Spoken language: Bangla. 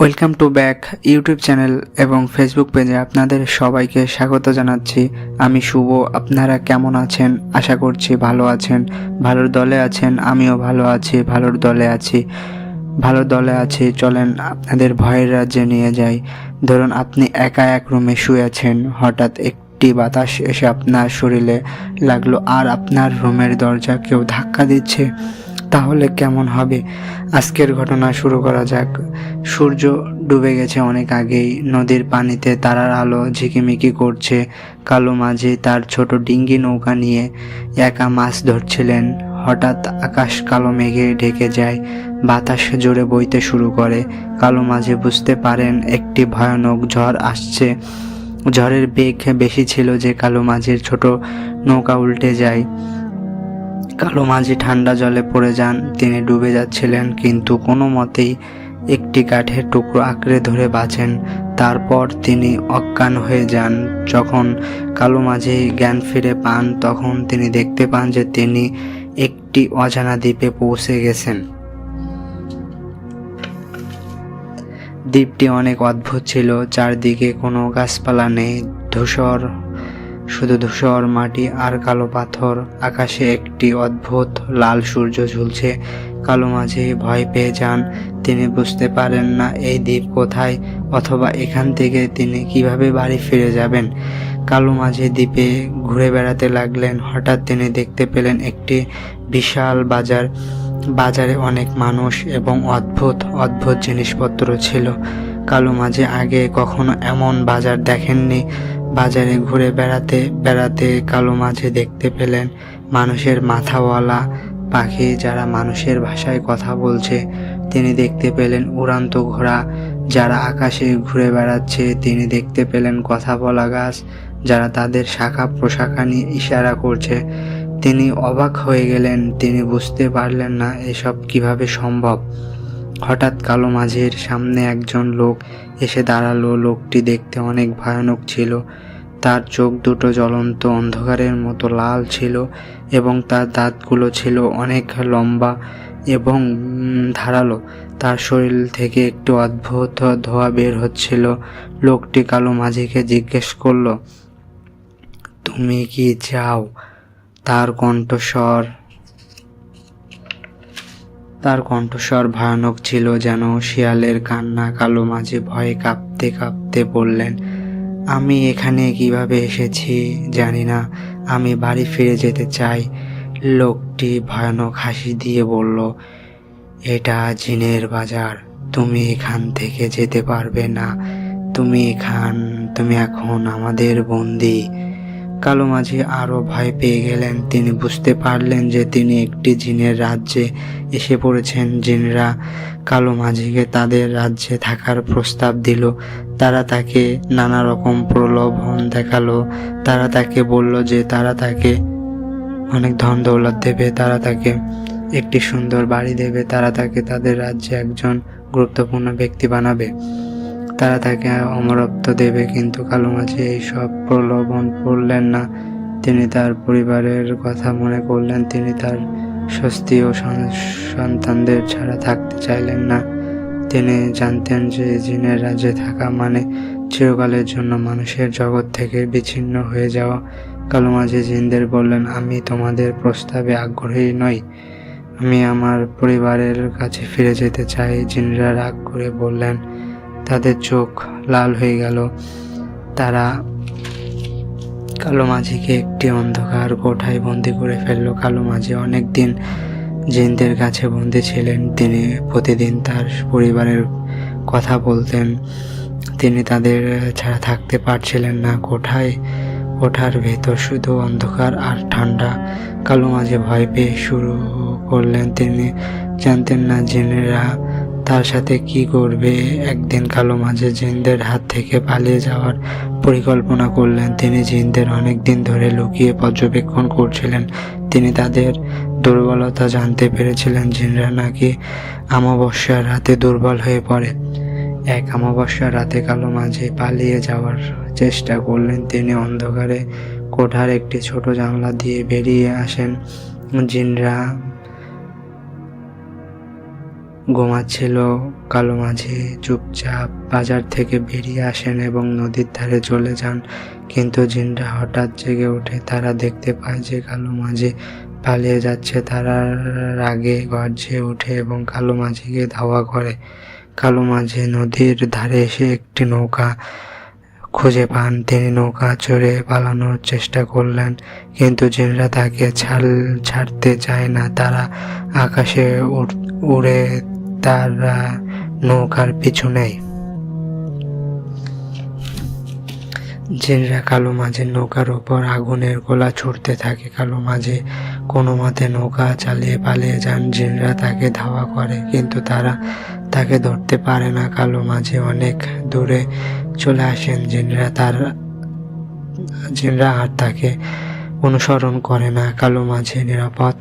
Welcome to back YouTube channel এবং ফেসবুক পেজে আপনাদের সবাইকে স্বাগত জানাচ্ছি। আমি শুভ, আপনারা কেমন আছেন? আশা করছি ভালো আছেন। ভালোর দলে আছেন, আমিও ভালো আছি, ভালোর দলে আছি। ভালো দলে আছি, চলেন আপনাদের ভয়ের রাজ্যে নিয়ে যাই। ধরুন আপনি একা এক রুমে শুয়ে আছেন, হঠাৎ একটি বাতাস এসে আপনার শরীরে লাগল, আর আপনার রুমের দরজা কেউ ধাক্কা দিচ্ছে। তাহলে কেমন হবে? আজকের ঘটনা শুরু করা যাক। সূর্য ডুবে গেছে অনেক আগেই। নদীর পানিতে তারার আলো ঝিকিমিকি করছে। কালো মাঝি তার ছোট ডিঙ্গি নৌকা নিয়ে একা মাছ ধরছিলেন। হঠাৎ আকাশ কালো মেঘে ঢেকে যায়। বাতাস জোরে বইতে শুরু করে। কালো মাঝে বুঝতে পারেন একটি ভয়ানক ঝড় আসছে। ঝড়ের বেগ বেশি ছিল যে কালো মাঝির ছোট নৌকা উল্টে যায়। কালো মাঝি ঠান্ডা জলে পড়ে যান। তিনি ডুবে যাচ্ছিলেন, কিন্তু কোনো মতেই একটি কাঠের টুকরো আঁকড়ে ধরে বাঁচেন। তারপর তিনি অজ্ঞান হয়ে যান। যখন কালো মাঝি জ্ঞান ফিরে পান, তখন তিনি দেখতে পান যে তিনি একটি অজানা দ্বীপে পৌঁছে গেছেন। দ্বীপটি অনেক অদ্ভুত ছিল, চারদিকে কোনো গাছপালা নেই, ধূসর শুধু ধূসর মাটি আর কালো পাথর, আকাশে একটি অদ্ভুত লাল সূর্য ঝুলছে। কালো মাঝে ভয় পেয়ে যান। তিনি বুঝতে পারেন না এই দ্বীপ কোথায়, অথবা এখান থেকে তিনি কীভাবে বাড়ি ফিরে যাবেন। কালো মাঝে দ্বীপে ঘুরে বেড়াতে লাগলেন। হঠাৎ তিনি দেখতে পেলেন একটি বিশাল বাজার। বাজারে অনেক মানুষ এবং অদ্ভুত অদ্ভুত জিনিসপত্র ছিল। কালো মাঝে আগে কখনো এমন বাজার দেখেননি। বাজারে ঘুরে বেড়াতে বেড়াতে কালো মাঝে দেখতে পেলেন মানুষের মাথাওয়ালা পাখি যারা মানুষের ভাষায় কথা বলছে। তিনি দেখতে পেলেন উড়ান্ত ঘোড়া যারা আকাশে ঘুরে বেড়াচ্ছে। তিনি দেখতে পেলেন কথা বলা গাছ যারা তাদের শাখা প্রশাখা নিয়ে ইশারা করছে। তিনি অবাক হয়ে গেলেন, তিনি বুঝতে পারলেন না এসব কীভাবে সম্ভব। হঠাৎ কালো মাঝির সামনে একজন লোক এসে দাঁড়াল। লোকটি দেখতে অনেক ভয়ানক ছিল। তার চোখ দুটো জ্বলন্ত অন্ধকারের মতো লাল ছিল এবং তার দাঁতগুলো ছিল অনেক লম্বা এবং ধারালো। তার শরীর থেকে একটু অদ্ভুত ধোয়া বের হচ্ছিল। লোকটি কালো মাঝিকে জিজ্ঞেস করল, তুমি কি চাও তার কণ্ঠস্বর? তার কণ্ঠস্বর ভয়ানক ছিল যেন শিয়ালের কান্না কালো মাঝে ভয়ে কাঁপতে কাঁপতে বললেন, আমি এখানে কীভাবে এসেছি জানি না। আমি বাড়ি ফিরে যেতে চাই। লোকটি ভয়ানক হাসি দিয়ে বলল, এটা জিনের বাজার। তুমি এখান থেকে যেতে পারবে না। তুমি এখান, তুমি এখন আমাদের বন্দি। কালো মাঝি আরও ভয় পেয়ে গেলেন। তিনি বুঝতে পারলেন যে তিনি একটি জিনের রাজ্যে এসে পড়েছেন। জিনরা কালো মাঝিকে তাদের রাজ্যে থাকার প্রস্তাব দিল। তারা তাকে নানা রকম প্রলোভন দেখাল। তারা তাকে বলল যে তারা তাকে অনেক ধন দৌলত দেবে, তারা তাকে একটি সুন্দর বাড়ি দেবে, তারা তাকে তাদের রাজ্যে একজন গুরুত্বপূর্ণ ব্যক্তি বানাবে। তারা তাকে অমরত্ব দেবে, কিন্তু কালো মাঝি এইসব প্রলোভন পড়লেন না। তিনি তার পরিবারের কথা মনে করলেন, তিনি তার স্বস্তি ও সন্তানদের ছাড়া থাকতে চাইলেন না। তিনি জানতেন যে জিনের রাজ্যে থাকা মানে চিরকালের জন্য মানুষের জগৎ থেকে বিচ্ছিন্ন হয়ে যাওয়া। কালো মাঝি জিনদের বললেন, আমি তোমাদের প্রস্তাবে আগ্রহী নই। আমি আমার পরিবারের কাছে ফিরে যেতে চাই। জিনরা রাগ করে বললেন তাদের চোখ লাল হয়ে গেল। তারা কালো মাঝিকে একটি অন্ধকার কোঠায় বন্দি করে ফেলল। কালো মাঝি অনেক দিন জিনদের কাছে বন্দি ছিলেন। তিনি প্রতিদিন তার পরিবারের কথা বলতেন। তিনি তাদের ছাড়া থাকতে পারছিলেন না। কোঠায়, কোঠার ভেতর শুধু অন্ধকার আর ঠান্ডা। কালো মাঝে ভয় পেয়ে শুরু করলেন। তিনি জানতেন না জিনেরা তার সাথে কি করবে? একদিন কালো মাঝে জিনদের হাত থেকে পালিয়ে যাওয়ার পরিকল্পনা করলেন। তিনি জিনদের অনেক দিন ধরে লুকিয়ে পর্যবেক্ষণ করছিলেন। তিনি তাদের দুর্বলতা জানতে পেরেছিলেন। জিনরা নাকি অমাবস্যার রাতে দুর্বল হয়ে পড়ে। এক অমাবস্যার রাতে কালো মাঝে পালিয়ে যাওয়ার চেষ্টা করলেন। তিনি অন্ধকারে কোঠার একটি ছোট জানলা দিয়ে বেরিয়ে আসেন। জিনরা ঘুমাচ্ছিল, কালো মাঝি চুপচাপ বাজার থেকে বেরিয়ে আসেন এবং নদীর ধারে চলে যান। কিন্তু জিনরা হঠাৎ জেগে ওঠে তারা দেখতে পায় যে কালো মাঝি পালিয়ে যাচ্ছে। তারা রাগে গর্জে ওঠে এবং কালো মাঝিকে ধাওয়া করে। কালো মাঝি নদীর ধারে এসে একটি নৌকা খুঁজে পান। তিনি নৌকা চড়ে পালানোর চেষ্টা করলেন, কিন্তু জিনরা তাকে ছাড় ছাড়তে চায় না। তারা আকাশে উড়- উড়ে তারা নৌকার পিছু নেয় কালো মাঝের নৌকার ওপর আগুনের গোলা ছুটতে থাকে, কালো মাঝে কোনো মতে নৌকা চালিয়ে পালিয়ে যান। জিনরা তাকে ধাওয়া করে, কিন্তু তারা তাকে ধরতে পারে না। কালো মাঝে অনেক দূরে চলে আসেন। জিনরা তার, জিনরা আর তাকে অনুসরণ করে না। কালো মাঝে নিরাপদ